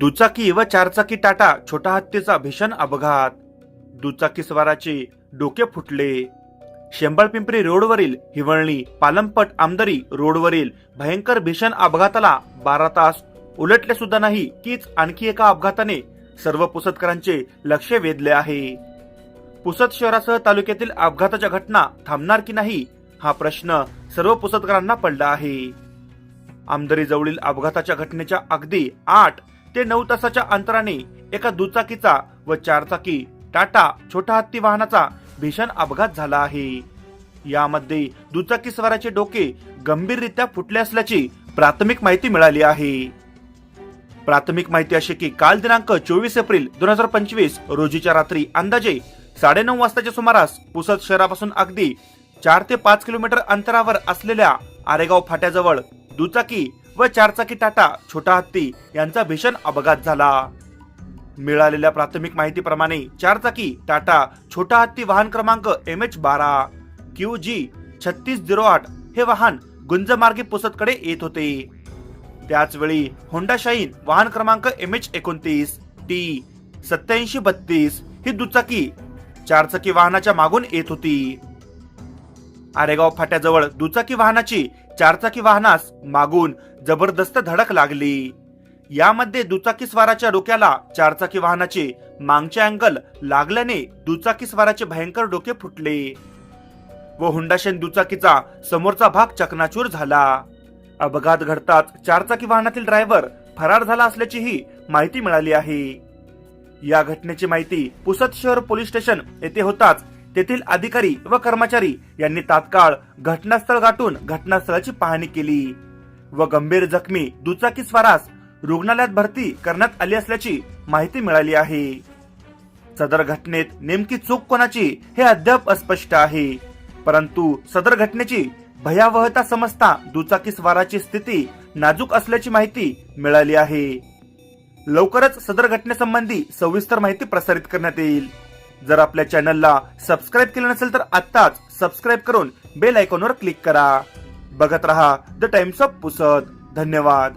दुचाकी व चारचाकी टाटा छोटा हत्तीचा भीषण अपघात. दुचाकी स्वाराचे डोके फुटले. शेंबळपिंपरी रोडवरील हिवळणी पालमपट आमदरी रोडवरील भयंकर भीषण अपघाताला बारा तास उलटले सुद्धा नाही कीच आणखी एका अपघाताने सर्व पुसदकरांचे लक्ष वेधले आहे. पुसद शहरासह तालुक्यातील अपघाताच्या घटना थांबणार की नाही हा प्रश्न सर्व पुसदकरांना पडला आहे. आमदरी जवळील अपघाताच्या घटनेच्या अगदी आठ ते नऊ तासाच्या अंतराने एका दुचाकीचा व चारचाकी टाटा छोटा हत्ती वाहनाचा भीषण अपघात झाला आहे. यामध्ये दुचाकी स्वाराचे डोके गंभीररित्या फुटले असल्याची प्राथमिक माहिती मिळाली आहे. प्राथमिक माहिती अशी की काल दिनांक चोवीस एप्रिल दोन हजार पंचवीस रोजीच्या रात्री अंदाजे साडेनऊ वाजताच्या सुमारास पुसद शहरापासून अगदी चार ते पाच किलोमीटर अंतरावर असलेल्या आरेगाव फाट्याजवळ दुचाकी व चारचाकी टाटा छोटा हत्ती यांचा भीषण अपघात झाला. मिळालेल्या प्राथमिक माहितीप्रमाणे चारचाकी टाटा छोटा हत्ती वाहन क्रमांक एम एच बारा क्यू जी छत्तीस झिरो आठ हे वाहन गुंजमार्गे पुसदकडे येत होते. त्याचवेळी होंडा शाईन वाहन क्रमांक एम एच एकोणतीस टी सत्याऐंशी बत्तीस ही दुचाकी चारचाकी वाहनाच्या मागून येत होती. आरेगाव फाट्याजवळ दुचाकी वाहनाची चारचाकी वाहनास मागून जबरदस्त धडक लागली. यामध्ये दुचाकी स्वाराच्या डोक्याला चारचाकी वाहनाचे मागचे अँगल लागल्याने दुचाकी स्वाराचे भयंकर डोके फुटले व हुंडाशेन दुचाकीचा समोरचा भाग चकनाचूर झाला. अपघात घडताच चारचाकी वाहनातील ड्रायव्हर फरार झाला असल्याचीही माहिती मिळाली आहे. या घटनेची माहिती पुसद शहर पोलीस स्टेशन येथे होताच तेथील अधिकारी व कर्मचारी यांनी तात्काळ घटनास्थळ गाठून घटनास्थळाची पाहणी केली. व गंभीर जखमी दुचाकी स्वारास रुग्णालयात भरती करण्यात आली असल्याची माहिती मिळाली आहे. सदर घटनेत नेमकी चूक कोणाची हे अद्याप अस्पष्ट आहे. परंतु सदर घटनेची भयावहता समजता दुचाकी स्वाराची स्थिती नाजूक असल्याची माहिती मिळाली आहे. लवकरच सदर घटनेसंबंधी सविस्तर माहिती प्रसारित करण्यात येईल. जर आपल्या चॅनलला सबस्क्राईब केलं नसेल तर आत्ताच सबस्क्राईब करून बेल आयकॉनवर क्लिक करा. बघत रहा द टाइम्स ऑफ पुसद. धन्यवाद.